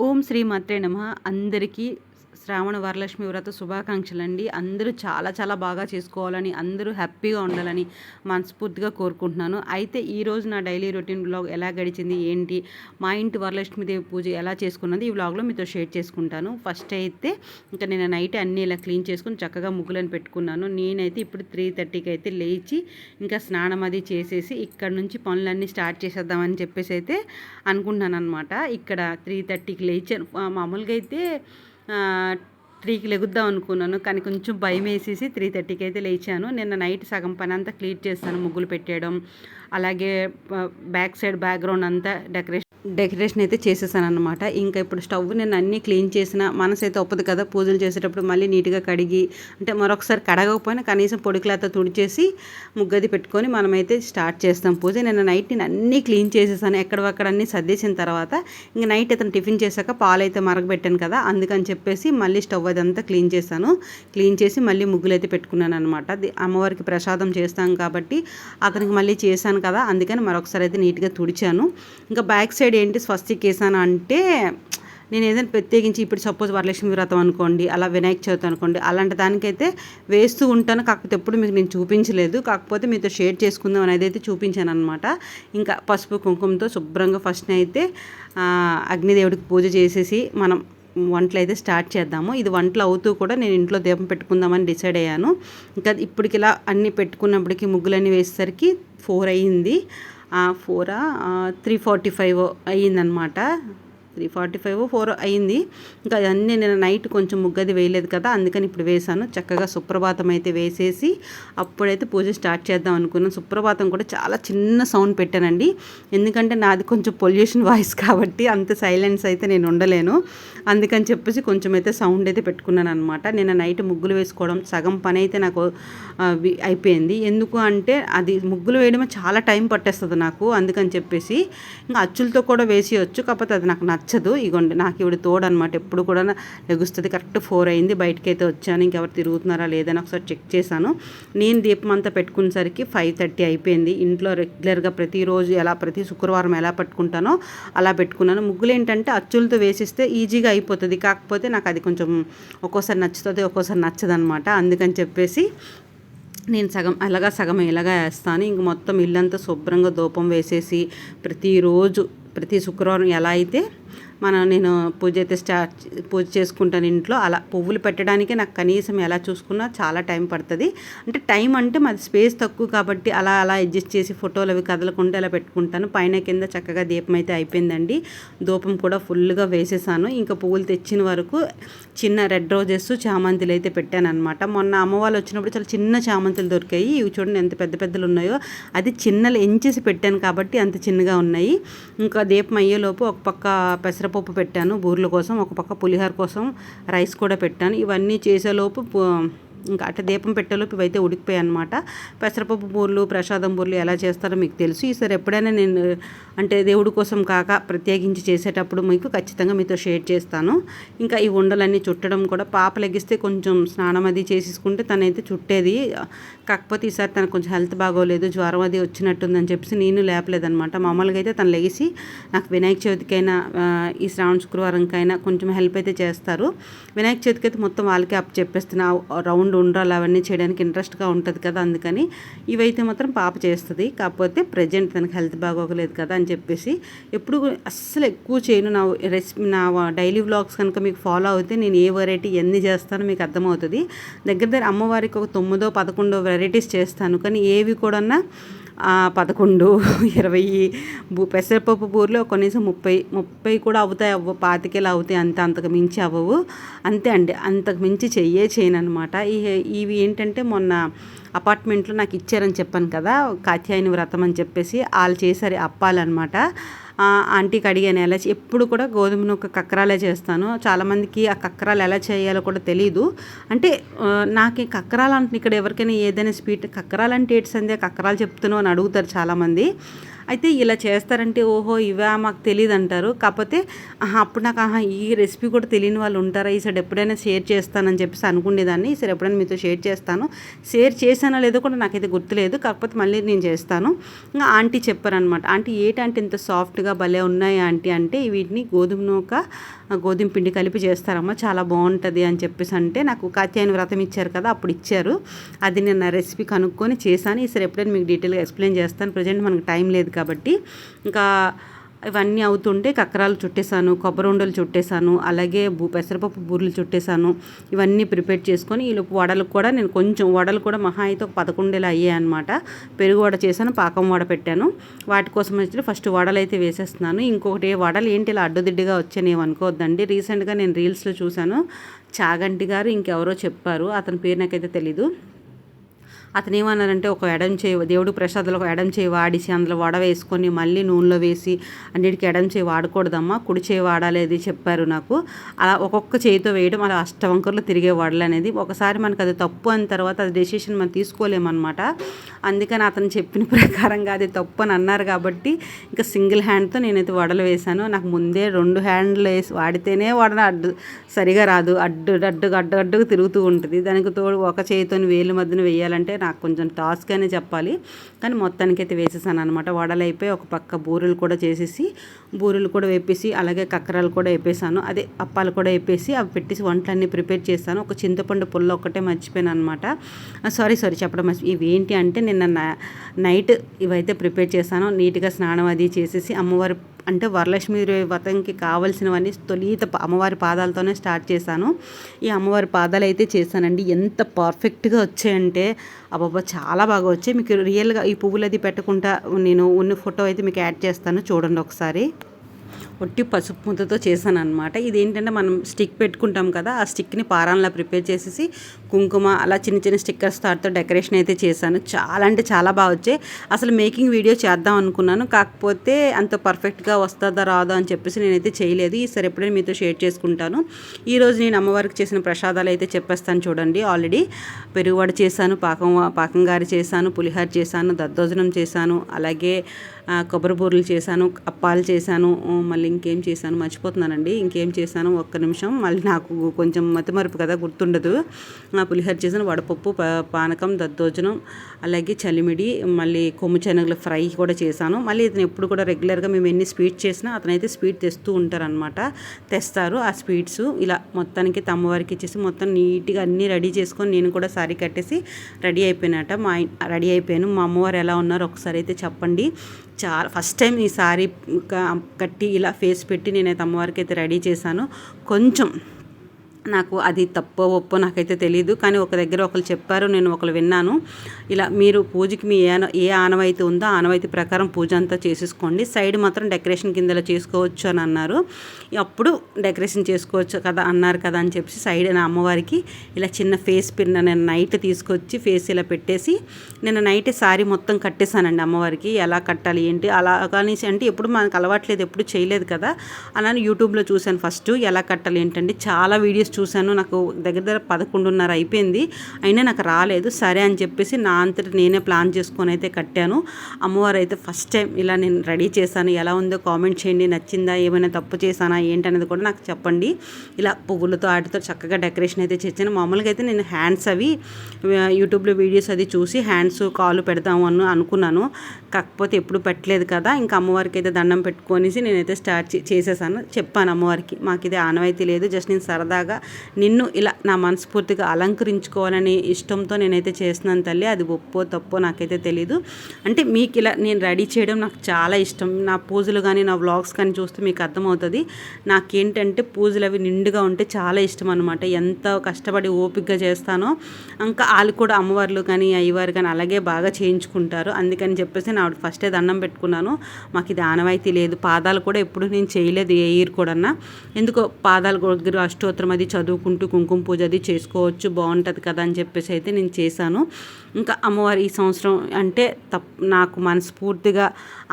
ఓం శ్రీ మాత్రే నమ. అందరికీ శ్రావణ వరలక్ష్మి వ్రత శుభాకాంక్షలు అండి అందరూ చాలా చాలా బాగా చేసుకోవాలని అందరూ హ్యాపీగా ఉండాలని మనస్ఫూర్తిగా కోరుకుంటున్నాను. అయితే ఈరోజు నా డైలీ రొటీన్ బ్లాగ్ ఎలా గడిచింది ఏంటి మా ఇంటి వరలక్ష్మీదేవి పూజ ఎలా చేసుకున్నది ఈ బ్లాగ్లో మీతో షేర్ చేసుకుంటాను. ఫస్ట్ అయితే ఇంకా నేను నైట్ అన్నీ ఇలా క్లీన్ చేసుకుని చక్కగా ముగ్గులను పెట్టుకున్నాను. నేనైతే ఇప్పుడు త్రీ థర్టీకి అయితే లేచి ఇంకా స్నానం అది చేసేసి ఇక్కడ నుంచి పనులన్నీ స్టార్ట్ చేసేద్దామని చెప్పేసి అయితే అనుకుంటున్నాను అనమాట ఇక్కడ త్రీ థర్టీకి లేచాను. మామూలుగా అయితే త్రీకి లెగుద్దాం అనుకున్నాను కానీ కొంచెం భయం వేసేసి త్రీ థర్టీకి అయితే లేచాను. నిన్న నైట్ సగం పని అంతా క్లీన్ చేస్తాను ముగ్గులు పెట్టేయడం అలాగే బ్యాక్ సైడ్ బ్యాక్గ్రౌండ్ అంతా డెకరేషన్ డెకరేషన్ అయితే చేసేసాను అనమాట ఇంకా ఇప్పుడు స్టవ్ నేను అన్నీ క్లీన్ చేసిన మనసు అయితే ఒప్పదు కదా పూజలు చేసేటప్పుడు మళ్ళీ నీట్గా కడిగి అంటే మరొకసారి కడగకపోయినా కనీసం పొడికిలాత తుడిచేసి ముగ్గది పెట్టుకొని మనమైతే స్టార్ట్ చేస్తాం పూజ. నేను నైట్ నేను అన్నీ క్లీన్ చేసేసాను ఎక్కడక్కడ అన్నీ సర్దేసిన తర్వాత ఇంక నైట్ అతను టిఫిన్ చేశాక పాలు అయితే మరగబెట్టాను కదా అందుకని చెప్పేసి మళ్ళీ స్టవ్ అదంతా క్లీన్ చేశాను. క్లీన్ చేసి మళ్ళీ ముగ్గులు అయితే పెట్టుకున్నాను అనమాట అమ్మవారికి ప్రసాదం చేస్తాం కాబట్టి అతనికి మళ్ళీ చేశాను కదా అందుకని మరొకసారి అయితే నీట్గా తుడిచాను. ఇంకా బ్యాక్ సైడ్ ఏంటి? స్వస్తిక్ వేసాను అంటే నేను ఏదైనా ప్రత్యేకించి ఇప్పుడు సపోజ్ వరలక్ష్మి వ్రతం అనుకోండి అలా వినాయక చవితి అనుకోండి అలాంటి దానికైతే వేస్తూ ఉంటాను. కాకపోతే ఎప్పుడు మీకు నేను చూపించలేదు. కాకపోతే మీతో షేర్ చేసుకుందాం అనేది అయితే చూపించాను అనమాట ఇంకా పసుపు కుంకుమతో శుభ్రంగా ఫస్ట్ అయితే అగ్నిదేవుడికి పూజ చేసేసి మనం వంటలు అయితే స్టార్ట్ చేద్దాము. ఇది వంటలు అవుతూ కూడా నేను ఇంట్లో దీపం పెట్టుకుందామని డిసైడ్ అయ్యాను. ఇంకా ఇప్పటికి ఇలా అన్నీ పెట్టుకున్నప్పటికీ ముగ్గులన్నీ వేసేసరికి ఫోర్ అయ్యింది. ఫోరా త్రీ ఫార్టీ ఫైవ్ అయ్యిందనమాట. త్రీ ఫార్టీ ఫైవ్ ఫోర్ అయింది ఇంకా అన్నీ నేను నైట్ కొంచెం ముగ్గది వేయలేదు కదా అందుకని ఇప్పుడు వేశాను. చక్కగా సుప్రభాతం అయితే వేసేసి అప్పుడైతే పూజ స్టార్ట్ చేద్దాం అనుకున్నాను. సుప్రభాతం కూడా చాలా చిన్న సౌండ్ పెట్టానండి. ఎందుకంటే నాది కొంచెం పొల్యూషన్ వాయిస్ కాబట్టి అంత సైలెన్స్ అయితే నేను ఉండలేను. అందుకని చెప్పేసి కొంచెం అయితే సౌండ్ అయితే పెట్టుకున్నాను అనమాట నేను నైట్ ముగ్గులు వేసుకోవడం సగం పని అయితే నాకు అయిపోయింది. ఎందుకు అంటే అది ముగ్గులు వేయడమే చాలా టైం పట్టేస్తుంది నాకు. అందుకని చెప్పేసి ఇంకా అచ్చులతో కూడా వేసేయచ్చు. కాకపోతే అది నాకు నచ్చదు. ఇగోండి నాకు ఇవిడ తోడు అనమాట ఎప్పుడు కూడా లెగుస్తుంది. కరెక్ట్ ఫోర్ అయింది. బయటకి అయితే వచ్చాను. ఇంకెవరు తిరుగుతున్నారా లేదని ఒకసారి చెక్ చేశాను. నేను దీపం అంతా పెట్టుకునేసరికి ఫైవ్ థర్టీ అయిపోయింది. ఇంట్లో రెగ్యులర్గా ప్రతిరోజు ఎలా ప్రతి శుక్రవారం ఎలా పెట్టుకుంటానో అలా పెట్టుకున్నాను. ముగ్గులు ఏంటంటే అచ్చులతో వేసిస్తే ఈజీగా అయిపోతుంది. కాకపోతే నాకు అది కొంచెం ఒక్కోసారి నచ్చుతుంది ఒక్కోసారి నచ్చదనమాట అందుకని చెప్పేసి నేను సగం అలాగా సగం ఇలాగా వేస్తాను. ఇంక మొత్తం ఇల్లంతా శుభ్రంగా దూపం వేసేసి ప్రతిరోజు ప్రతి శుక్రవారం ఎలా అయితే మనం నేను పూజ అయితే స్టార్ట్ పూజ చేసుకుంటాను ఇంట్లో అలా పువ్వులు పెట్టడానికి నాకు కనీసం ఎలా చూసుకున్నా చాలా టైం పడుతుంది. అంటే టైం అంటే మాది స్పేస్ తక్కువ కాబట్టి అలా అలా అడ్జస్ట్ చేసి ఫోటోలు అవి కదలకుండా అలా పెట్టుకుంటాను. పైన కింద చక్కగా దీపం అయితే అయిపోయిందండి. దూపం కూడా ఫుల్గా వేసేసాను. ఇంకా పువ్వులు తెచ్చిన వరకు చిన్న రెడ్ రోజెస్ చామంతులు అయితే పెట్టాను మొన్న అమ్మ వాళ్ళు వచ్చినప్పుడు చాలా చిన్న చామంతులు దొరికాయి. ఇవి చూడండి ఎంత పెద్ద పెద్దలు ఉన్నాయో. అది చిన్నలు ఎంచేసి పెట్టాను కాబట్టి అంత చిన్నగా ఉన్నాయి. ఇంకా దీపం అయ్యేలోపు ఒక పక్క పెసర పెసరపప్పు పెట్టాను. బూర్ల కోసం ఒక పక్క పులిహోర కోసం రైస్ కూడా పెట్టాను. ఇవన్నీ చేసేలోపు ఇంకా అంటే దీపం పెట్టేలోపు ఇవైతే ఉడికిపోయాయి అనమాట పెసరపప్పు బూర్లు ప్రసాదం బూర్లు ఎలా చేస్తారో మీకు తెలుసు. ఈసారి ఎప్పుడైనా నేను అంటే దేవుడి కోసం కాక ప్రత్యేకించి చేసేటప్పుడు మీకు ఖచ్చితంగా మీతో షేర్ చేస్తాను. ఇంకా ఈ ఉండలన్నీ చుట్టడం కూడా పాప లెగిస్తే కొంచెం స్నానం అది చేసేసుకుంటే తనైతే చుట్టేది. కాకపోతే ఈసారి తనకు కొంచెం హెల్త్ బాగోలేదు జ్వరం అది వచ్చినట్టుందని చెప్పేసి నేను లేపలేదనమాట మామూలుగా అయితే తను లెగిసి నాకు వినాయక చవితికైనా ఈ శ్రావణ శుక్రవారంకైనా కొంచెం హెల్ప్ అయితే చేస్తారు. వినాయక చవితికి అయితే మొత్తం వాళ్ళకి అప్ చెప్పేస్తున్నా రౌండ్ రౌండ్ ఉండాలి అవన్నీ చేయడానికి ఇంట్రెస్ట్గా ఉంటుంది కదా అందుకని ఇవైతే మాత్రం పాప చేస్తుంది. కాకపోతే ప్రజెంట్ తనకు హెల్త్ బాగోగలేదు కదా అని చెప్పేసి ఎప్పుడు అస్సలు ఎక్కువ చేయను. నా రెసిపీ నా డైలీ వ్లాగ్స్ కనుక మీకు ఫాలో అవుతే నేను ఏ వెరైటీ ఎన్ని చేస్తానో మీకు అర్థమవుతుంది. దగ్గర దగ్గర అమ్మవారికి ఒక తొమ్మిదో పదకొండో వెరైటీస్ చేస్తాను. కానీ ఏవి కూడా పదకొండు ఇరవై పెసరపప్పు బూరెలు కనీసం ముప్పై ముప్పై కూడా అవుతాయి అవ్వ పాతికేలు అవుతాయి అంత అంతకు మించి అవ్వవు. అంతే అండి అంతకు మించి చెయ్యే చేయను అనమాట ఇవి ఏంటంటే మొన్న అపార్ట్మెంట్లో నాకు ఇచ్చారని చెప్పాను కదా కాత్యాయని వ్రతం అని చెప్పేసి వాళ్ళు చేశారు అప్పాలన్నమాట ఆంటీకి అడిగాను ఎలా ఎప్పుడు కూడా గోధుమ నూక కక్రాలే చేస్తాను. చాలామందికి ఆ కక్రాలు ఎలా చేయాలో కూడా తెలియదు అంటే నాకు కక్రాలు అంటే ఇక్కడ ఎవరికైనా ఏదైనా స్వీట్ కక్రాలు అంటే ఏంటి సందే కక్రాలు చెప్తున్నావు అని అడుగుతారు చాలామంది. అయితే ఇలా చేస్తారంటే ఓహో ఇవా మాకు తెలియదు అంటారు కాకపోతే ఆహా, అప్పుడు నాకు ఆహా ఈ రెసిపీ కూడా తెలియని వాళ్ళు ఉంటారా? ఈసారి ఎప్పుడైనా షేర్ చేస్తానని చెప్పేసి అనుకునేదాన్ని. ఈసారి ఎప్పుడైనా మీతో షేర్ చేస్తాను. షేర్ చేశానో లేదో కూడా నాకైతే గుర్తులేదు. కాకపోతే మళ్ళీ నేను చేస్తాను. ఇంకా ఆంటీ చెప్పారనమాట ఆంటీ ఏంటంటే ఇంత సాఫ్ట్గా భలే ఉన్నాయి ఆంటీ అంటే వీటిని గోధుమ నూక గోధుమ పిండి కలిపి చేస్తారమ్మా చాలా బాగుంటుంది అని చెప్పేసి అంటే నాకు కాత్యాయన వ్రతం ఇచ్చారు కదా అప్పుడు ఇచ్చారు. అది నేను నా రెసిపీ కనుక్కొని చేశాను. ఈసారి ఎప్పుడైనా మీకు డీటెయిల్గా ఎక్స్ప్లెయిన్ చేస్తాను. ప్రజెంట్ మనకు టైం లేదు కాబట్టి. ఇంకా ఇవన్నీ అవుతుంటే కక్కరాలు చుట్టేసాను కొబ్బరి ఉండలు చుట్టేసాను అలాగే బూ పెసరపప్పు బూరెలు చుట్టేసాను ఇవన్నీ ప్రిపేర్ చేసుకొని ఈలోపు వడలు వడలకు కూడా నేను కొంచెం వడలు కూడా మహా అయితే ఒక పదకొండేలా అయ్యాయి అనమాట పెరుగు వడ చేశాను పాకం వడ పెట్టాను. వాటి కోసం వచ్చి ఫస్ట్ వడలు అయితే వేసేస్తున్నాను. ఇంకొకటి వడలు ఏంటి ఇలా అడ్డుదిడ్డిగా వచ్చానేవి అనుకోవద్దండి. రీసెంట్గా నేను రీల్స్లో చూశాను. చాగంటి గారు ఇంకెవరో చెప్పారు. అతని పేరు నాకైతే తెలీదు. అతను ఏమన్నారంటే ఒక ఎడం చేయి దేవుడు ప్రసాదాలు ఒక ఎడం చేయి వాడిసి అందులో వడ వేసుకొని మళ్ళీ నూనెలో వేసి అన్నిటికీ ఎడం చేయి వాడకూడదమ్మా కుడి చేయి వాడాలి చెప్పారు నాకు. అలా ఒక్కొక్క చేయితో వేయడం అలా అష్టవంకర్లు తిరిగే వడలు అనేది ఒకసారి మనకు అది తప్పు అని తర్వాత అది డెసిషన్ మనం తీసుకోలేమన్నమాట. అందుకని అతను చెప్పిన ప్రకారంగా అది తప్పు అని అన్నారు కాబట్టి ఇంకా సింగిల్ హ్యాండ్తో నేనైతే వడలు వేశాను. నాకు ముందే రెండు హ్యాండ్లు వేసి వాడితేనే వడ అడ్డు సరిగా రాదు. అడ్డు అడ్డు అడ్డు అడ్డుగా తిరుగుతూ ఉంటుంది. దానికి తోడు ఒక చేయితో వేలు మధ్యన వేయాలంటే నాకు కొంచెం టాస్క్ అనే చెప్పాలి. కానీ మొత్తానికి అయితే వేసేసాను అనమాట వడలు అయిపోయి ఒక పక్క బూరెలు కూడా చేసేసి బూరెలు కూడా వేపేసి అలాగే కక్కరాలు కూడా వేపేసాను అదే అప్పాలు కూడా వేపేసి అవి పెట్టేసి వంటలన్నీ ప్రిపేర్ చేస్తాను ఒక చింతపండు పుల్ల ఒక్కటే మర్చిపోయాను అనమాట సారీ సారీ చెప్పడం మర్చిపోయి ఇవి ఏంటి అంటే నిన్న నైట్ ఇవైతే ప్రిపేర్ చేశాను. నీట్గా స్నానం అది చేసేసి అమ్మవారి అంటే వరలక్ష్మి వ్రతంకి కావాల్సినవన్నీ తొలిత అమ్మవారి పాదాలతోనే స్టార్ట్ చేశాను. ఈ అమ్మవారి పాదాలు అయితే చేశానండి. ఎంత పర్ఫెక్ట్గా వచ్చాయంటే అబ్బాబా చాలా బాగా వచ్చాయి. మీకు రియల్గా ఈ పువ్వులు అది పెట్టకుండా నేను ఉన్న ఫోటో అయితే మీకు యాడ్ చేస్తాను. చూడండి ఒకసారి. ఒట్టి పసుపు ముద్దతో చేశాను అనమాట ఇది ఏంటంటే మనం స్టిక్ పెట్టుకుంటాం కదా ఆ స్టిక్ని పారాన్లా ప్రిపేర్ చేసేసి కుంకుమ అలా చిన్న చిన్న స్టిక్కర్స్ తాడుతో డెకరేషన్ అయితే చేశాను. చాలా అంటే చాలా బాగా వచ్చాయి. అసలు మేకింగ్ వీడియో చేద్దాం అనుకున్నాను. కాకపోతే అంత పర్ఫెక్ట్గా వస్తుందా రాదా అని చెప్పేసి నేనైతే చేయలేదు. ఈసారి ఎప్పుడైనా మీతో షేర్ చేసుకుంటాను. ఈరోజు నేను అమ్మవారికి చేసిన ప్రసాదాలు అయితే చెప్పేస్తాను చూడండి. ఆల్రెడీ పెరుగువడ చేశాను పాకం పాకం గారి చేశాను పులిహార చేశాను దద్దోజనం చేశాను అలాగే కొబ్బరి బూరలు చేశాను అప్పాలు చేశాను మళ్ళీ ఇంకేం చేశాను? మర్చిపోతున్నానండి. ఇంకేం చేశాను? ఒక్క నిమిషం. మళ్ళీ నాకు కొంచెం మతిమరుపు కదా గుర్తుండదు. నా పులిహోర చేసిన వడపప్పు పానకం దద్దోజనం అలాగే చలిమిడి మళ్ళీ కొమ్ము శనగలు ఫ్రై కూడా చేశాను. మళ్ళీ ఇతను ఎప్పుడు కూడా రెగ్యులర్గా మేము ఎన్ని స్వీట్ చేసినా అతనైతే స్వీట్ తెస్తూ ఉంటారనమాట తెస్తారు ఆ స్వీట్స్. ఇలా మొత్తానికి తమ్మవారికి ఇచ్చేసి మొత్తం నీట్గా అన్నీ రెడీ చేసుకొని నేను కూడా సారీ కట్టేసి రెడీ అయిపోయినట. మా రెడీ అయిపోయాను. మా అమ్మవారు ఎలా ఉన్నారో ఒకసారి అయితే చెప్పండి. చాలా ఫస్ట్ టైం ఈ సారీ కట్టి ఇలా ఫేస్ పెట్టి నేనైతే అమ్మవారికి అయితే రెడీ చేశాను. కొంచెం నాకు అది తప్పో ఒప్పో నాకైతే తెలియదు కానీ ఒక దగ్గర ఒకరు చెప్పారు నేను ఒకరు విన్నాను. ఇలా మీరు పూజకి మీ ఏ ఆన- ఏ ఆనవాయితీ ఉందో ఆనవాయితీ ప్రకారం పూజ అంతా చేసేసుకోండి. సైడ్ మాత్రం డెకరేషన్ కిందలో చేసుకోవచ్చు అని అన్నారు. అప్పుడు డెకరేషన్ చేసుకోవచ్చు కదా అన్నారు కదా అని చెప్పి సైడ్ నా అమ్మవారికి ఇలా చిన్న ఫేస్ పిన్ నేను నైట్ తీసుకొచ్చి ఫేస్ ఇలా పెట్టేసి నేను నైట్ సారీ మొత్తం కట్టేశానండి అమ్మవారికి. ఎలా కట్టాలి ఏంటి అలా కానీ అంటే ఎప్పుడు మనకు అలవాట్లేదు ఎప్పుడు చేయలేదు కదా. అలానే యూట్యూబ్లో చూశాను ఫస్ట్ ఎలా కట్టాలి ఏంటంటే చాలా వీడియోస్ చూశాను. నాకు దగ్గర దగ్గర పదకొండున్నర అయిపోయింది. అయినా నాకు రాలేదు. సరే అని చెప్పేసి నా అంతటి నేనే ప్లాన్ చేసుకొని అయితే కట్టాను. అమ్మవారు అయితే ఫస్ట్ టైం ఇలా నేను రెడీ చేశాను. ఎలా ఉందో కామెంట్ చేయండి. నచ్చిందా? ఏమైనా తప్పు చేశానా? ఏంటనేది కూడా నాకు చెప్పండి. ఇలా పువ్వులతో వాటితో చక్కగా డెకరేషన్ అయితే చేశాను. మామూలుగా అయితే నేను హ్యాండ్స్ అవి యూట్యూబ్లో వీడియోస్ అది చూసి హ్యాండ్స్ కాలు పెడతాము అని అనుకున్నాను. కాకపోతే ఎప్పుడు పెట్టలేదు కదా. ఇంకా అమ్మవారికి అయితే దండం పెట్టుకొనేసి నేనైతే స్టార్ట్ చే- చేసేసాను. చెప్పాను అమ్మవారికి మాకు ఇది ఆనవాయితీ లేదు. జస్ట్ నేను సరదాగా నిన్ను ఇలా నా మనస్ఫూర్తిగా అలంకరించుకోవాలని ఇష్టంతో నేనైతే చేస్తున్నాను తల్లి. అది ఒప్పో తప్పో నాకైతే తెలీదు. అంటే మీకు ఇలా నేను రెడీ చేయడం నాకు చాలా ఇష్టం. నా పూజలు కానీ నా వ్లాగ్స్ కానీ చూస్తే మీకు అర్థమవుతుంది. నాకేంటంటే పూజలు అవి నిండుగా ఉంటే చాలా ఇష్టం అనమాట ఎంత కష్టపడి ఓపికగా చేస్తానో ఇంకా వాళ్ళు కూడా అమ్మవార్లు కానీ అయ్యవారు కానీ అలాగే బాగా చేయించుకుంటారు. అందుకని చెప్పేసి నా ఫస్టే దండం పెట్టుకున్నాను. మాకు ఇది ఆనవాయితీ లేదు. పాదాలు కూడా ఎప్పుడు నేను చేయలేదు ఏ ఇయర్ కూడా ఎందుకో పాదాలు దగ్గర అష్టోత్తరం అది చదువుకుంటూ కుంకుమ పూజ అది చేసుకోవచ్చు బాగుంటుంది కదా అని చెప్పేసి అయితే నేను చేశాను. ఇంకా అమ్మవారు ఈ సంవత్సరం అంటే తప్ నాకు మనస్ఫూర్తిగా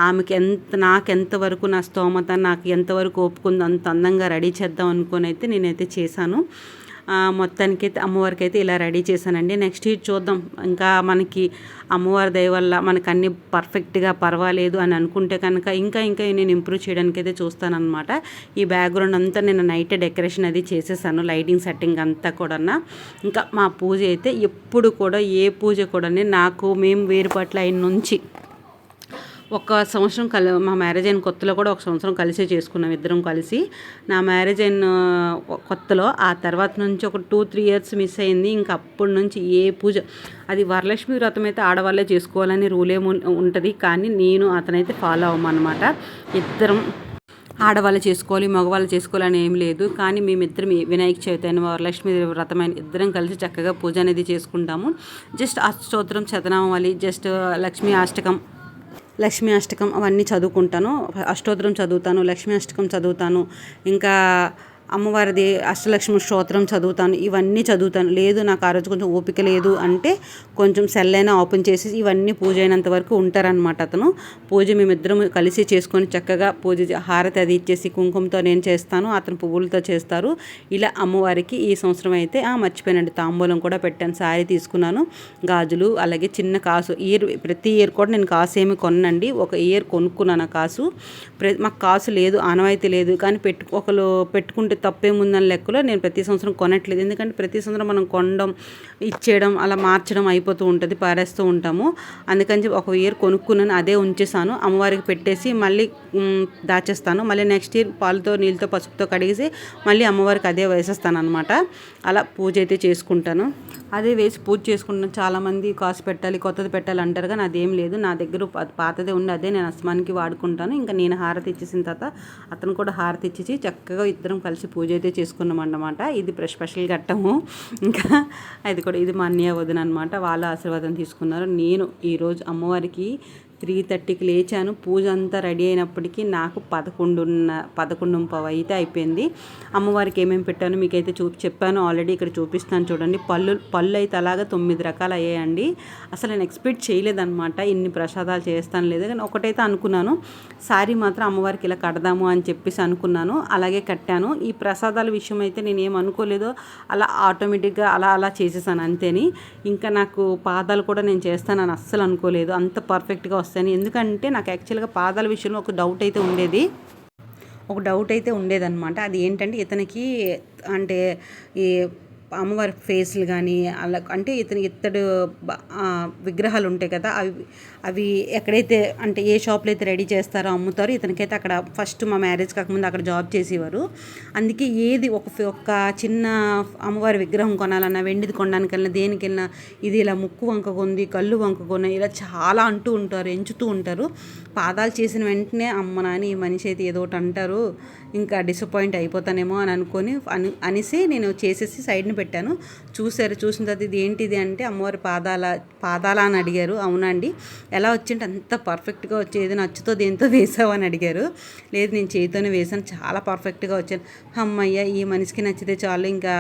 ఆమెకి ఎంత నాకు ఎంతవరకు నా స్తోమత నాకు ఎంతవరకు ఒప్పుకుందో అంత అందంగా రెడీ చేద్దాం అనుకొని అయితే నేనైతే చేశాను. మొత్తానికి మొత్తానికైతే అమ్మవారికి అయితే ఇలా రెడీ చేశానండి. నెక్స్ట్ ఇయర్ చూద్దాం. ఇంకా మనకి అమ్మవారి దయ వల్ల మనకు అన్ని పర్ఫెక్ట్గా పర్వాలేదు అని అనుకుంటే కనుక ఇంకా ఇంకా నేను ఇంప్రూవ్ చేయడానికి అయితే చూస్తానమాట ఈ బ్యాక్గ్రౌండ్ అంతా నేను నైట్ డెకరేషన్ అది చేసేసాను లైటింగ్ సెట్టింగ్ అంతా కూడా ఇంకా మా పూజ అయితే ఎప్పుడు కూడా ఏ పూజ కూడా నాకు మేము వేరు పట్ల అయిన నుంచి ఒక సంవత్సరం కలి మా మ్యారేజ్ అయిన కొత్తలో కూడా ఒక సంవత్సరం కలిసే చేసుకున్నాం ఇద్దరం కలిసి. నా మ్యారేజ్ అయిన కొత్తలో ఆ తర్వాత నుంచి ఒక టూ త్రీ ఇయర్స్ మిస్ అయింది. ఇంకా అప్పటి నుంచి ఏ పూజ అది వరలక్ష్మి వ్రతం అయితే ఆడవాళ్ళే చేసుకోవాలని రూలే ఉంటుంది. కానీ నేను అతనైతే ఫాలో అవ్వమన్నమాట ఇద్దరం ఆడవాళ్ళు చేసుకోవాలి మగవాళ్ళు చేసుకోవాలని ఏం లేదు. కానీ మేమిద్దరం వినాయక చవితి అయిన వరలక్ష్మి వ్రతమైన ఇద్దరం కలిసి చక్కగా పూజ అనేది చేసుకుంటాము. జస్ట్ అష్టోత్తరం శతనామాలి జస్ట్ లక్ష్మీ అష్టకం లక్ష్మీ అష్టకం అవన్నీ చదువుకుంటాను. అష్టోత్తరం చదువుతాను లక్ష్మీ అష్టకం చదువుతాను. ఇంకా అమ్మవారిది అష్టలక్ష్మి స్తోత్రం చదువుతాను ఇవన్నీ చదువుతాను. లేదు నాకు ఆ రోజు కొంచెం ఓపిక లేదు అంటే కొంచెం సెల్ అయినా ఓపెన్ చేసి ఇవన్నీ పూజ అయినంత వరకు ఉంటారనమాట అతను. పూజ మేమిద్దరం కలిసి చేసుకొని చక్కగా పూజ హారతి అది ఇచ్చేసి కుంకుమతో నేను చేస్తాను అతను పువ్వులతో చేస్తారు. ఇలా అమ్మవారికి ఈ సంవత్సరం అయితే ఆ మర్చిపోయినండి తాంబూలం కూడా పెట్టాను సారీ తీసుకున్నాను గాజులు అలాగే చిన్న కాసు ఇయర్ ప్రతి ఇయర్ కూడా నేను కాసు ఏమి కొనండి ఒక ఇయర్ కొనుక్కున్నాను ఆ కాసు. ప్ర మాకు కాసు లేదు ఆనవాయితీ లేదు కానీ పెట్టు ఒకరు పెట్టుకుంటే తప్పేముందని లెక్కలో నేను ప్రతి సంవత్సరం కొనట్లేదు. ఎందుకంటే ప్రతి సంవత్సరం మనం కొనడం ఇచ్చేయడం అలా మార్చడం అయిపోతూ ఉంటుంది పారేస్తూ ఉంటాము. అందుకని చెప్పి ఒక ఇయర్ కొనుక్కున్నాను అదే ఉంచేసాను. అమ్మవారికి పెట్టేసి మళ్ళీ దాచేస్తాను. మళ్ళీ నెక్స్ట్ ఇయర్ పాలతో నీళ్ళతో పసుపుతో కడిగేసి మళ్ళీ అమ్మవారికి అదే వేసేస్తాను అనమాట అలా పూజ అయితే చేసుకుంటాను. అదే వేసి పూజ చేసుకుంటాను చాలామంది కాసు పెట్టాలి కొత్తది పెట్టాలి అంటారు కానీ అదేం లేదు. నా దగ్గర పాతదే ఉంది అదే నేను అస్మానికి వాడుకుంటాను. ఇంకా నేను హారతి ఇచ్చేసిన తర్వాత అతను కూడా హారతి ఇచ్చేసి చక్కగా ఇద్దరం కలిసి పూజ అయితే చేసుకున్నాం అన్నమాట ఇది స్పెషల్ ఘట్టము. ఇంకా అది కూడా ఇది మా అన్నయ్య వదిన అనమాట వాళ్ళ ఆశీర్వాదం తీసుకున్నారు. నేను ఈరోజు అమ్మవారికి త్రీ థర్టీకి లేచాను. పూజ అంతా రెడీ అయినప్పటికీ నాకు పదకొండున్న పదకొండు పావు అయితే అయిపోయింది. అమ్మవారికి ఏమేమి పెట్టాను మీకైతే చూ చెప్పాను. ఆల్రెడీ ఇక్కడ చూపిస్తాను చూడండి. పళ్ళు పళ్ళు అయితే అలాగా తొమ్మిది రకాలు అయ్యాయండి. అసలు నేను ఎక్స్పెక్ట్ చేయలేదన్నమాట. ఇన్ని ప్రసాదాలు చేస్తాను లేదు కానీ ఒకటైతే అనుకున్నాను. సారీ మాత్రం అమ్మవారికి ఇలా కడదాము అని చెప్పేసి అనుకున్నాను. అలాగే కట్టాను. ఈ ప్రసాదాల విషయం అయితే నేను ఏం అనుకోలేదో. అలా ఆటోమేటిక్గా అలా అలా చేసేసాను అంతేని. ఇంకా నాకు పాదాలు కూడా నేను చేస్తానని అస్సలు అనుకోలేదు. అంత పర్ఫెక్ట్గా వస్తాయని. ఎందుకంటే నాకు యాక్చువల్గా పాదాల విషయంలో ఒక డౌట్ అయితే ఉండేది. ఒక డౌట్ అయితే ఉండేదన్నమాట. అది ఏంటంటే ఇతనికి అంటే ఈ అమ్మవారి ఫేస్లు కానీ అలా అంటే ఇతని ఇత్తడు విగ్రహాలు ఉంటాయి కదా అవి అవి ఎక్కడైతే అంటే ఏ షాప్లో అయితే రెడీ చేస్తారో అమ్ముతారో ఇతనికైతే అక్కడ ఫస్ట్ మా మ్యారేజ్ కాకముందు అక్కడ జాబ్ చేసేవారు. అందుకే ఏది ఒక ఒక చిన్న అమ్మవారి విగ్రహం కొనాలన్నా వెండిది కొనడానికన్నా దేనికైనా ఇది ఇలా ముక్కు వంకకుంది కళ్ళు వంకకొని ఇలా చాలా అంటూ ఉంటారు ఎంచుతూ ఉంటారు. పాదాలు చేసిన వెంటనే అమ్మ నాని ఈ మనిషి అయితే ఏదో ఒకటి అంటారు. ఇంకా డిసప్పాయింట్ అయిపోతానేమో అని అనుకొని అని అనేసి నేను చేసేసి సైడ్ని పెట్టాను. చూశారు చూసిన తర్వాత ఇది ఏంటిది అంటే అమ్మవారి పాదాల పాదాల అని అడిగారు. అవునండి. ఎలా వచ్చింటే అంత పర్ఫెక్ట్గా వచ్చేది నచ్చుతో దేంతో వేసావు అని అడిగారు. లేదు నేను చేతితోనే వేసాను. చాలా పర్ఫెక్ట్గా వచ్చాను. అమ్మయ్య ఈ మనిషికి నచ్చితే చాలు. ఇంకా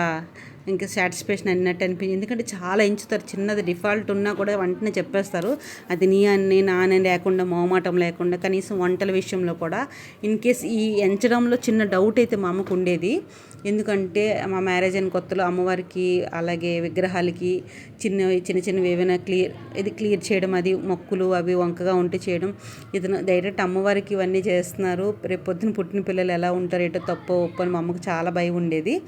ఇంకా సాటిస్ఫాక్షన్ అన్నట్టు అనిపించింది ఎందుకంటే చాలా ఎంచుతారు. చిన్నది డిఫాల్ట్ ఉన్నా కూడా వెంటనే చెప్పేస్తారు. అది నీ అని నాని లేకుండా మోమాటం లేకుండా కనీసం వంటల విషయంలో కూడా. ఇన్ కేస్ ఈ ఎంచడంలో చిన్న డౌట్ అయితే మా అమ్మకు ఉండేది. ఎందుకంటే మా మ్యారేజ్ అయిన కొత్తలో అమ్మవారికి అలాగే విగ్రహాలకి చిన్న చిన్న చిన్నవి ఏవైనా క్లియర్ ఇది క్లియర్ చేయడం అది మొక్కులు అవి వంకగా ఉంటే చేయడం. ఇతను డైరెక్ట్ అమ్మవారికి ఇవన్నీ చేస్తున్నారు. రేపు పొద్దున పుట్టిన పిల్లలు ఎలా ఉంటారు ఏటో తప్పో ఒప్పు అని మా అమ్మకు చాలా భయం ఉండేది.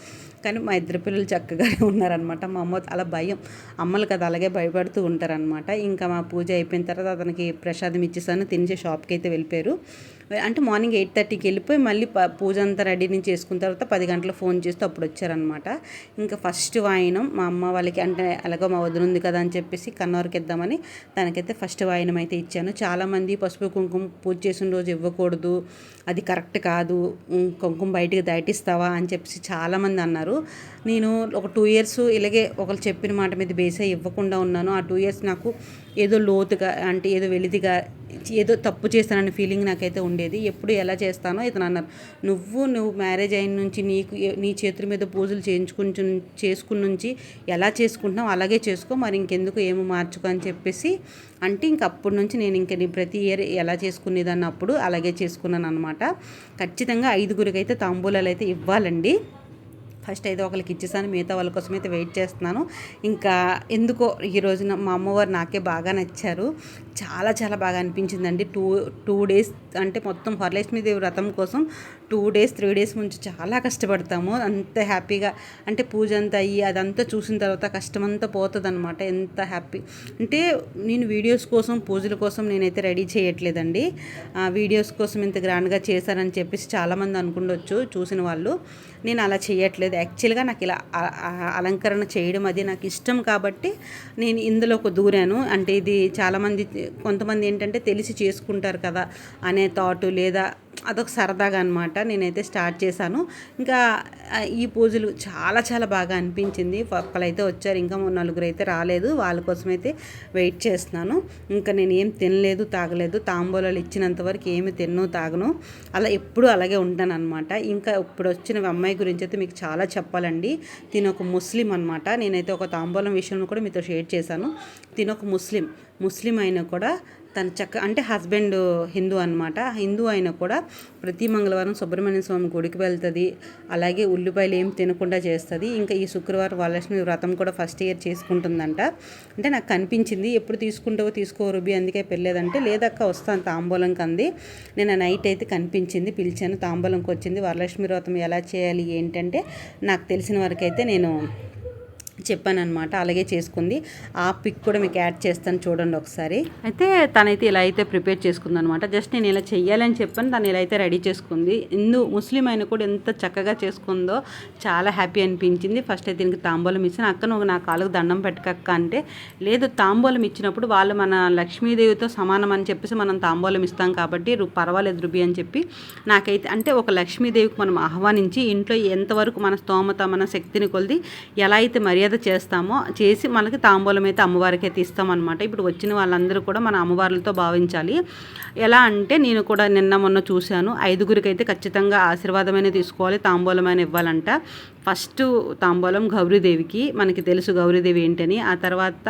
కానీ మా ఇద్దరు పిల్లలు చక్క చక్కగానే ఉన్నారనమాట మా అమ్మ అలా భయం. అమ్మలు కదా అలాగే భయపడుతూ ఉంటారనమాట ఇంకా మా పూజ అయిపోయిన తర్వాత అతనికి ప్రసాదం ఇచ్చేసాను. తినేసి షాప్కి అయితే వెళ్ళిపోయారు. అంటే మార్నింగ్ ఎయిట్ థర్టీకి వెళ్ళిపోయి మళ్ళీ పూజ అంతా రెడీ నుంచి చేసుకున్న తర్వాత పది గంటలకు ఫోన్ చేస్తే అప్పుడు వచ్చారనమాట ఇంకా ఫస్ట్ వాయినం మా అమ్మ వాళ్ళకి అంటే అలాగో మా వదిన ఉంది కదా అని చెప్పేసి కన్నవరికి ఇద్దామని దానికైతే ఫస్ట్ వాయినం అయితే ఇచ్చాను. చాలామంది పసుపు కుంకుమ పూజ చేసిన రోజు ఇవ్వకూడదు అది కరెక్ట్ కాదు కుంకుమ బయటికి దాటిస్తావా అని చెప్పేసి చాలామంది అన్నారు. నేను ఒక టూ ఇయర్స్ ఇలాగే ఒకరు చెప్పిన మాట మీద బేసే ఇవ్వకుండా ఉన్నాను. ఆ టూ ఇయర్స్ నాకు ఏదో లోతుగా అంటే ఏదో వెలిదిగా ఏదో తప్పు చేస్తానని ఫీలింగ్ నాకైతే ఉండేది. ఎప్పుడు ఎలా చేస్తానో ఇతను అన్నారు. నువ్వు నువ్వు మ్యారేజ్ అయిన నుంచి నీకు నీ చేతుల మీద పూజలు చేయించుకుని చేసుకుని నుంచి ఎలా చేసుకుంటున్నావు అలాగే చేసుకో. మరి ఇంకెందుకు ఏమో మార్చుకో అని చెప్పేసి అంటే ఇంక అప్పటి నుంచి నేను ఇంక నీ ప్రతి ఇయర్ ఎలా చేసుకునేదాన్ని అప్పుడు అలాగే చేసుకున్నాను అనమాట ఖచ్చితంగా ఐదుగురికి అయితే తాంబూలాలు అయితే ఇవ్వాలండి. ఫస్ట్ అయితే ఒకరికి ఇచ్చేసాను మిగతా వాళ్ళ కోసం అయితే వెయిట్ చేస్తున్నాను. ఇంకా ఎందుకో ఈ రోజున మా అమ్మవారు నాకే బాగా నచ్చారు. చాలా చాలా బాగా అనిపించిందండి. టూ టూ డేస్ అంటే మొత్తం వరలక్ష్మీదేవి వ్రతం కోసం టూ డేస్ త్రీ డేస్ నుంచి చాలా కష్టపడతాము. అంత హ్యాపీగా అంటే పూజ అంతా అయ్యి అదంతా చూసిన తర్వాత కష్టం అంతా ఎంత హ్యాపీ. అంటే నేను వీడియోస్ కోసం పూజల కోసం నేనైతే రెడీ చేయట్లేదండి. వీడియోస్ కోసం ఇంత గ్రాండ్గా చేశారని చెప్పేసి చాలామంది అనుకుండొచ్చు చూసిన వాళ్ళు. నేను అలా చేయట్లేదు. యాక్చువల్గా నాకు ఇలా అలంకరణ చేయడం అది నాకు ఇష్టం కాబట్టి నేను ఇందులోకి దూరాను. అంటే ఇది చాలామంది కొంతమంది ఏంటంటే తెలిసి చేసుకుంటారు కదా అనే థాట్ లేదా అదొక సరదాగా అనమాట నేనైతే స్టార్ట్ చేశాను. ఇంకా ఈ పూజలు చాలా చాలా బాగా అనిపించింది. ఒక్కలైతే వచ్చారు ఇంకా నలుగురు అయితే రాలేదు. వాళ్ళ కోసం అయితే వెయిట్ చేస్తున్నాను. ఇంకా నేను ఏం తినలేదు తాగలేదు. తాంబూలాలు ఇచ్చినంత వరకు ఏమి తిన్ను తాగను. అలా ఎప్పుడూ అలాగే ఉంటాను అనమాట ఇంకా ఇప్పుడు వచ్చిన అమ్మాయి గురించి అయితే మీకు చాలా చెప్పాలండి. తిన ఒక ముస్లిం అనమాట నేనైతే ఒక తాంబూలం విషయంలో కూడా మీతో షేర్ చేశాను. తిన ఒక ముస్లిం. ముస్లిం అయినా కూడా తన చక్క అంటే హస్బెండ్ హిందూ అనమాట హిందూ అయినా కూడా ప్రతి మంగళవారం సుబ్రహ్మణ్య స్వామి గుడికి వెళ్తుంది. అలాగే ఉల్లిపాయలు ఏం తినకుండా చేస్తుంది. ఇంకా ఈ శుక్రవారం వరలక్ష్మి వ్రతం కూడా ఫస్ట్ ఇయర్ చేసుకుంటుందంట. అంటే నాకు కనిపించింది ఎప్పుడు తీసుకుంటావో తీసుకో రుబి అందుకే పెళ్ళేదంటే లేదక్క వస్తాను తాంబూలంకి అంది నేను ఆ నైట్ అయితే కనిపించింది పిలిచాను తాంబూలంకి వచ్చింది వరలక్ష్మి వ్రతం ఎలా చేయాలి ఏంటంటే నాకు తెలిసిన వరకైతే అయితే నేను చెప్పాను అనమాట అలాగే చేసుకుంది. ఆ పిక్ కూడా మీకు యాడ్ చేస్తాను చూడండి ఒకసారి. అయితే తనైతే ఇలా అయితే ప్రిపేర్ చేసుకుంది అనమాట జస్ట్ నేను ఇలా చెయ్యాలని చెప్పాను. తను ఇలా అయితే రెడీ చేసుకుంది. ఇందు ముస్లిం అయినా కూడా ఎంత చక్కగా చేసుకుందో చాలా హ్యాపీ అనిపించింది. ఫస్ట్ అయితే దీనికి తాంబూలం ఇచ్చిన. అక్క నువ్వు నా కాళ్ళకు దండం పెట్టకక్క అంటే లేదు తాంబూలం ఇచ్చినప్పుడు వాళ్ళు మన లక్ష్మీదేవితో సమానం అని చెప్పేసి మనం తాంబూలం ఇస్తాం కాబట్టి పర్వాలేదు రుబి అని చెప్పి నాకైతే అంటే ఒక లక్ష్మీదేవికి మనం ఆహ్వానించి ఇంట్లో ఎంతవరకు మన స్తోమత మన శక్తిని కొలిది ఎలా అయితే మర్యాద చేస్తామో చేసి మనకి తాంబూలం అయితే అమ్మవారికి అయితే ఇస్తామన్నమాట ఇప్పుడు వచ్చిన వాళ్ళందరూ కూడా మన అమ్మవార్లతో భావించాలి. ఎలా అంటే నేను కూడా నిన్న మొన్న చూశాను. ఐదుగురికి అయితే ఖచ్చితంగా ఆశీర్వాదమైన తీసుకోవాలి తాంబూలమైన ఇవ్వాలంట. ఫస్ట్ తాంబూలం గౌరీదేవికి మనకి తెలుసు గౌరీదేవి ఏంటని. ఆ తర్వాత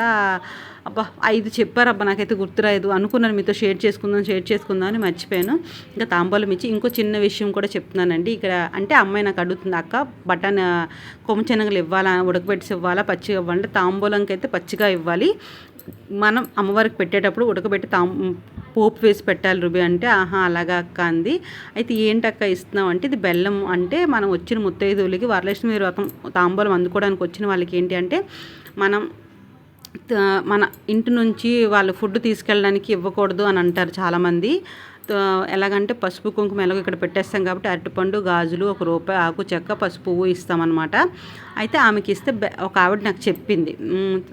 అబ్బా ఐదు చెప్పారబ్బా నాకైతే గుర్తురాదు అనుకున్నాను మీతో షేర్ చేసుకుందాం షేర్ చేసుకుందాం అని మర్చిపోయాను. ఇంకా తాంబూలం ఇచ్చి ఇంకో చిన్న విషయం కూడా చెప్తున్నానండి. ఇక్కడ అంటే అమ్మాయి నాకు అడుగుతుంది అక్క బటన్ కొమ్ము శనగలు ఇవ్వాలా? ఉడకబెట్టి ఇవ్వాలా? పచ్చిగా ఇవ్వాలంటే తాంబూలంకి అయితే పచ్చిగా ఇవ్వాలి. మనం అమ్మవారికి పెట్టేటప్పుడు ఉడకబెట్టి తాం పోపు వేసి పెట్టాలి రుబి అంటే ఆహా అలాగా అక్క అంది. అయితే ఏంటక్క ఇస్తున్నాం అంటే ఇది బెల్లం అంటే మనం వచ్చిన ముత్తైదువులకి వరలక్ష్మి వ్రతం తాంబూలం అందుకోవడానికి వచ్చిన వాళ్ళకి ఏంటి అంటే మనం మన ఇంటి నుంచి వాళ్ళు ఫుడ్ తీసుకెళ్ళడానికి ఇవ్వకూడదు అని అంటారు చాలామంది. ఎలాగంటే పసుపు కుంకుమ ఎలాగో ఇక్కడ పెట్టేస్తాం కాబట్టి అరటిపండు గాజులు ఒక రూపాయి ఆకు చెక్క పసుపు పువ్వు ఇస్తామన్నమాట. అయితే ఆమెకి ఇస్తే బె- ఒక ఆవిడ నాకు చెప్పింది.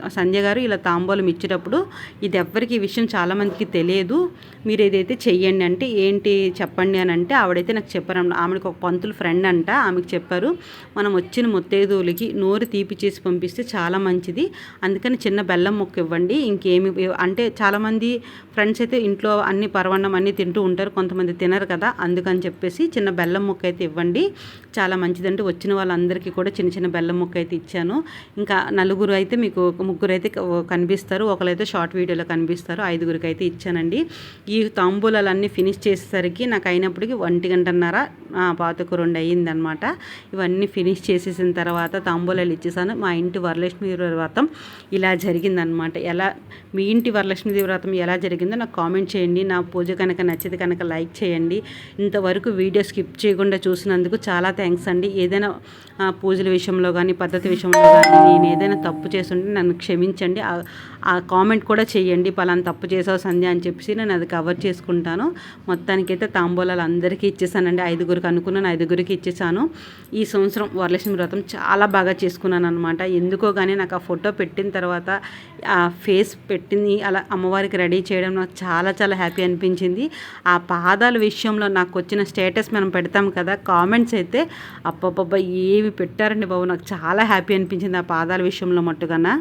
సంధ్య గారు ఇలా తాంబూలం ఇచ్చేటప్పుడు ఇది ఎవ్వరికి ఈ విషయం చాలామందికి తెలియదు. మీరు ఏదైతే చెయ్యండి అంటే ఏంటి చెప్పండి అని అంటే ఆవిడైతే నాకు చెప్పారు. ఆమెకి ఒక పంతులు ఫ్రెండ్ అంట. ఆమెకు చెప్పారు మనం వచ్చిన ముత్తైదువులకి నోరు తీపి చేసి పంపిస్తే చాలా మంచిది. అందుకని చిన్న బెల్లం ముక్క ఇవ్వండి. ఇంకేమి అంటే చాలామంది ఫ్రెండ్స్ అయితే ఇంట్లో అన్ని పరవన్నం అన్నీ తింటూ ఉంటారు. కొంతమంది తినరు కదా. అందుకని చెప్పేసి చిన్న బెల్లం ముక్క అయితే ఇవ్వండి. చాలా మంచిదంటే వచ్చిన వాళ్ళందరికీ కూడా చిన్న చిన్న బెల్లం ముక్క అయితే ఇచ్చాను. ఇంకా నలుగురు అయితే మీకు ఒక ముగ్గురు అయితే కనిపిస్తారు. ఒకరైతే షార్ట్ వీడియోలో కనిపిస్తారు. ఐదుగురికి అయితే ఇచ్చానండి. ఈ తాంబూలాలన్నీ ఫినిష్ చేసేసరికి నాకు అయినప్పటికీ ఒంటి గంటన్నర ఆ, పాతకు రెండు అయ్యిందనమాట ఇవన్నీ ఫినిష్ చేసేసిన తర్వాత తాంబూలాలు ఇచ్చేసాను. మా ఇంటి వరలక్ష్మి వ్రతం ఇలా జరిగిందనమాట. ఎలా మీ ఇంటి వరలక్ష్మి వ్రతం ఎలా జరిగిందో నాకు కామెంట్ చేయండి. నా పూజ కనుక నచ్చితే కనుక లైక్ చేయండి. ఇంతవరకు వీడియో స్కిప్ చేయకుండా చూసినందుకు చాలా థ్యాంక్స్ అండి. ఏదైనా పూజల విషయంలో కానీ పద్ధతి విషయంలో కానీ నేను ఏదైనా తప్పు చేస్తుంటే నన్ను క్షమించండి. ఆ- కామెంట్ కూడా చేయండి. పలానా తప్పు చేసావు సంధ్య అని చెప్పేసి నేను అది కవర్ చేసుకుంటాను. మొత్తానికైతే తాంబూలాలు అందరికీ ఇచ్చేసానండి. ఐదుగురికి అనుకున్నాను ఐదుగురికి ఇచ్చేసాను. ఈ సంవత్సరం వరలక్ష్మి వ్రతం చాలా బాగా చేసుకున్నాను అనమాట ఎందుకో కానీ నాకు ఆ ఫోటో పెట్టిన తర్వాత ఆ ఫేస్ పెట్టింది అలా అమ్మవారికి రెడీ చేయడం నాకు చాలా చాలా హ్యాపీ అనిపించింది. ఆ పాదాల విషయంలో నాకు వచ్చిన స్టేటస్ మనం పెడతాం కదా కామెంట్స్ అయితే అప్పబ్బబ్బా ఏవి పెట్టారండి బాబు నాకు చాలా హ్యాపీ అనిపించింది ఆ పాదాల విషయంలో మట్టుకన్నా.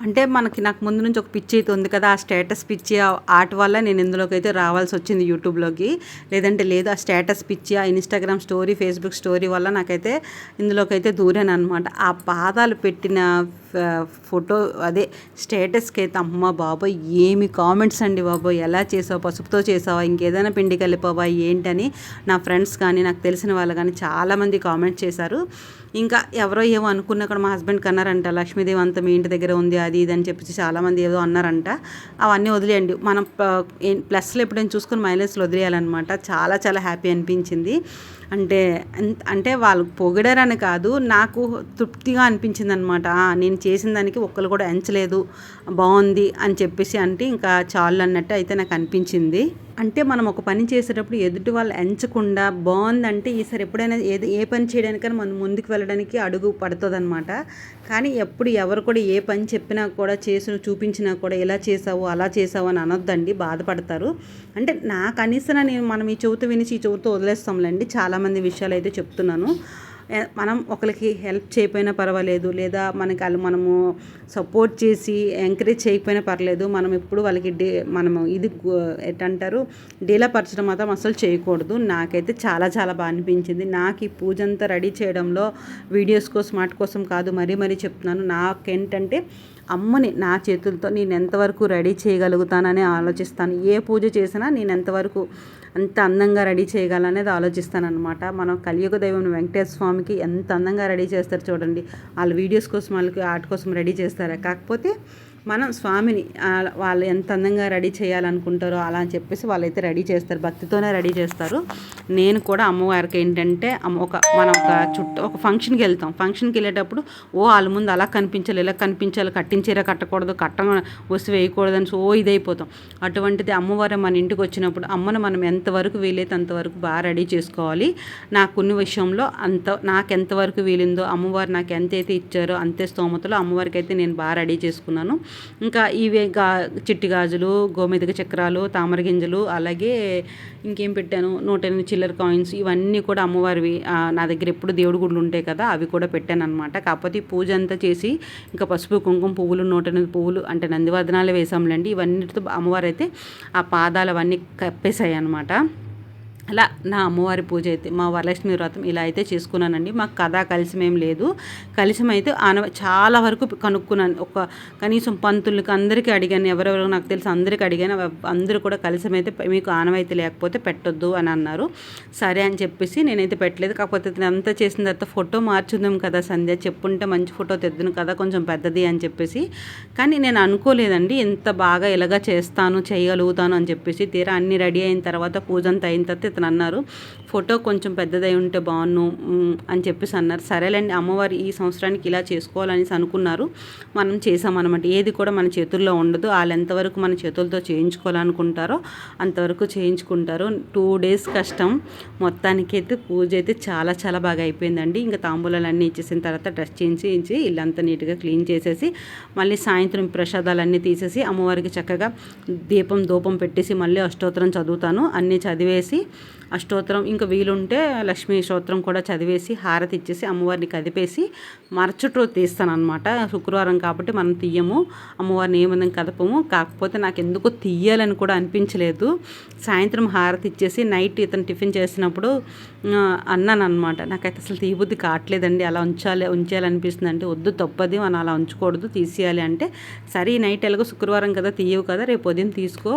అంటే మనకి నాకు ముందు నుంచి ఒక పిచ్చి అయితే ఉంది కదా ఆ స్టేటస్ పిచ్చి ఆ ఆర్ట్ వల్ల నేను ఇందులోకి అయితే రావాల్సి వచ్చింది యూట్యూబ్లోకి. లేదంటే లేదు ఆ స్టేటస్ పిచ్చి ఆ ఇన్స్టాగ్రామ్ స్టోరీ ఫేస్బుక్ స్టోరీ వల్ల నాకైతే ఇందులోకి అయితే దూరాను అనమాట ఆ పాదాలు పెట్టిన ఫోటో అదే స్టేటస్కి అయితే అమ్మ బాబోయ్ ఏమి కామెంట్స్ అండి బాబో ఎలా చేసావు పసుపుతో చేసావా ఇంకేదైనా పిండి కలిపావా ఏంటని నా ఫ్రెండ్స్ కానీ నాకు తెలిసిన వాళ్ళు కానీ చాలామంది కామెంట్ చేశారు. ఇంకా ఎవరో ఏమో అనుకున్న అక్కడ మా హస్బెండ్కి అన్నారంట లక్ష్మీదేవి అంతా మీ ఇంటి దగ్గర ఉంది అది ఇది అని చెప్పేసి చాలామంది ఏదో అన్నారంట. అవన్నీ వదిలేయండి. మనం ప్లస్లో ఎప్పుడైనా చూసుకొని మైలేజ్లో వదిలేయాలన్నమాట. చాలా చాలా హ్యాపీ అనిపించింది. అంటే అంటే వాళ్ళు పొగిడారని కాదు నాకు తృప్తిగా అనిపించింది అనమాట నేను చేసిన దానికి ఒక్కరు కూడా ఎంచలేదు బాగుంది అని చెప్పేసి అంటే ఇంకా చాలు అన్నట్టు అయితే నాకు అనిపించింది. అంటే మనం ఒక పని చేసేటప్పుడు ఎదుటి వాళ్ళు ఎంచకుండా బాగుందంటే ఈసారి ఎప్పుడైనా ఏది ఏ పని చేయడానికైనా మనం ముందుకు వెళ్ళడానికి అడుగు పడుతుంది అనమాట కానీ ఎప్పుడు ఎవరు కూడా ఏ పని చెప్పినా కూడా చేసిన చూపించినా కూడా ఎలా చేసావు అలా చేసావు అని అనొద్దండి బాధపడతారు. అంటే నా కనీసం నేను మనం ఈ చెవుతో వినిచి ఈ చెవుతో వదిలేస్తాంలేండి చాలామంది విషయాలు అయితే చెప్తున్నాను. మనం ఒకరికి హెల్ప్ చేయకపోయినా పర్వాలేదు. లేదా మనకి వాళ్ళు మనము సపోర్ట్ చేసి ఎంకరేజ్ చేయకపోయినా పర్లేదు. మనం ఎప్పుడు వాళ్ళకి డే మనము ఇది ఎట్టంటారు డీలపరచడం మాత్రం అసలు చేయకూడదు. నాకైతే చాలా చాలా బాగా అనిపించింది. నాకు ఈ పూజ అంతా రెడీ చేయడంలో వీడియోస్ కోసం వాటి కోసం కాదు మరీ మరీ చెప్తున్నాను. నాకేంటంటే అమ్మని నా చేతులతో నేను ఎంతవరకు రెడీ చేయగలుగుతానని ఆలోచిస్తాను. ఏ పూజ చేసినా నేను ఎంతవరకు అంత అందంగా రెడీ చేయగలనేది ఆలోచిస్తానమాట మనం కలియుగ దైవం వెంకటేశ్వర స్వామికి ఎంత అందంగా రెడీ చేస్తారు చూడండి. వాళ్ళ వీడియోస్ కోసం వాళ్ళకి ఆర్ట్ కోసం రెడీ చేస్తారా? కాకపోతే మనం స్వామిని వాళ్ళు ఎంత అందంగా రెడీ చేయాలనుకుంటారో అలా అని చెప్పేసి వాళ్ళైతే రెడీ చేస్తారు. భక్తితోనే రెడీ చేస్తారు. నేను కూడా అమ్మవారికి ఏంటంటే ఒక మనం ఒక చుట్టూ ఒక ఫంక్షన్కి వెళ్తాం. ఫంక్షన్కి వెళ్ళేటప్పుడు ఓ వాళ్ళ ముందు అలా కనిపించాలి ఇలా కనిపించాలి కట్టించేరా కట్టకూడదు కట్ట వసి వేయకూడదని ఓ ఇదైపోతాం. అటువంటిది అమ్మవారు మన ఇంటికి వచ్చినప్పుడు అమ్మను మనం ఎంతవరకు వీలైతే అంతవరకు బాగా రెడీ చేసుకోవాలి. నాకున్న విషయంలో అంత నాకు ఎంతవరకు వీలిందో అమ్మవారు నాకు ఎంతైతే ఇచ్చారో అంతే స్తోమతలో అమ్మవారికి అయితే నేను బాగా రెడీ చేసుకున్నాను. ఇంకా ఇవే గా చిట్టి గాజులు గోమెదిక చక్రాలు తామర గింజలు అలాగే ఇంకేం పెట్టాను? నూట ఎనిమిది చిల్లర కాయిన్స్ ఇవన్నీ కూడా అమ్మవారివి. నా దగ్గర ఎప్పుడు దేవుడి గుళ్ళు ఉంటాయి కదా అవి కూడా పెట్టాను అనమాట కాకపోతే పూజ అంతా చేసి ఇంకా పసుపు కుంకుమ పువ్వులు నూట ఎనిమిది పువ్వులు అంటే నందివర్ధనాలు వేసాంలేండి ఇవన్నిటితో అమ్మవారు అయితే ఆ పాదాలు అవన్నీ కప్పేశాయి అనమాట అలా నా అమ్మవారి పూజ అయితే మా వరలక్ష్మి వ్రతం ఇలా అయితే చేసుకున్నానండి. మాకు కథ కలిసిమేం లేదు. కలిసిమైతే ఆనవ ఆన చాలా వరకు కనుక్కున్నాను. ఒక కనీసం పంతులకి అందరికీ అడిగాను. ఎవరెవరు నాకు తెలిసి అందరికీ అడిగాను. అందరూ కూడా కలిసిమైతే మీకు ఆనవాయితీ లేకపోతే పెట్టొద్దు అని అన్నారు. సరే అని చెప్పేసి నేనైతే పెట్టలేదు. కాకపోతే అంతా చేసిన తర్వాత ఫోటో మార్చుందాం కదా సంధ్య చెప్పుంటే మంచి ఫోటో తెద్దును కదా కొంచెం పెద్దది అని చెప్పేసి. కానీ నేను అనుకోలేదండి. ఎంత బాగా ఇలాగా చేస్తాను చేయగలుగుతాను అని చెప్పేసి. తీరా అన్ని రెడీ అయిన తర్వాత పూజ అంతా అయిన తర్వాత అతను అన్నారు ఫోటో కొంచెం పెద్దదై ఉంటే బాగున్ను అని చెప్పేసి అన్నారు. సరేలేండి అమ్మవారు ఈ సంవత్సరానికి ఇలా చేసుకోవాలనేసి అనుకున్నారు. మనం చేసామన్నమాట ఏది కూడా మన చేతుల్లో ఉండదు. వాళ్ళు ఎంతవరకు మన చేతులతో చేయించుకోవాలనుకుంటారో అంతవరకు చేయించుకుంటారు. టూ డేస్ కష్టం. మొత్తానికి అయితే పూజ అయితే చాలా చాలా బాగా అయిపోయిందండి. ఇంకా తాంబూలాలన్నీ ఇచ్చేసిన తర్వాత డ్రెస్ చేయించి ఇల్లంతా నీట్గా క్లీన్ చేసేసి మళ్ళీ సాయంత్రం ప్రసాదాలన్నీ తీసేసి అమ్మవారికి చక్కగా దీపం దూపం పెట్టేసి మళ్ళీ అష్టోత్తరం చదువుతాను. అన్నీ చదివేసి అష్టోత్తరం ఇంకా వీలుంటే లక్ష్మీ స్తోత్రం కూడా చదివేసి హారతి ఇచ్చేసి అమ్మవారిని కదిపేసి మరచుట్టు రోజు తీస్తాను అనమాట శుక్రవారం కాబట్టి మనం తీయము. అమ్మవారిని ఏమైనా కదపము? కాకపోతే నాకు ఎందుకో తీయాలని కూడా అనిపించలేదు. సాయంత్రం హారతి ఇచ్చేసి నైట్ ఇతను టిఫిన్ చేసినప్పుడు అన్నాను అనమాట నాకైతే అసలు తీయబుద్ధి కావట్లేదండి. అలా ఉంచాలి ఉంచాలనిపిస్తుంది అంటే వద్దు తప్పది మనం అలా ఉంచకూడదు తీసేయాలి అంటే సరే ఈ నైట్ ఎలాగో శుక్రవారం కదా తీయవు కదా రేపు ఉదయం తీసుకో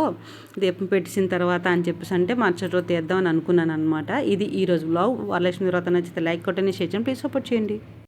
దీపం పెట్టిన తర్వాత అని చెప్పేసి అంటే మరుసటి రోజు తీద్దామని అనుకున్నాను అనమాట ఇది ఈరోజు బ్లాగ్ వరలక్ష్మి వ్రతం నచ్చితే లైక్ కొట్టని షేర్ చేయండి ప్లీజ్ సపోర్ట్ చేయండి.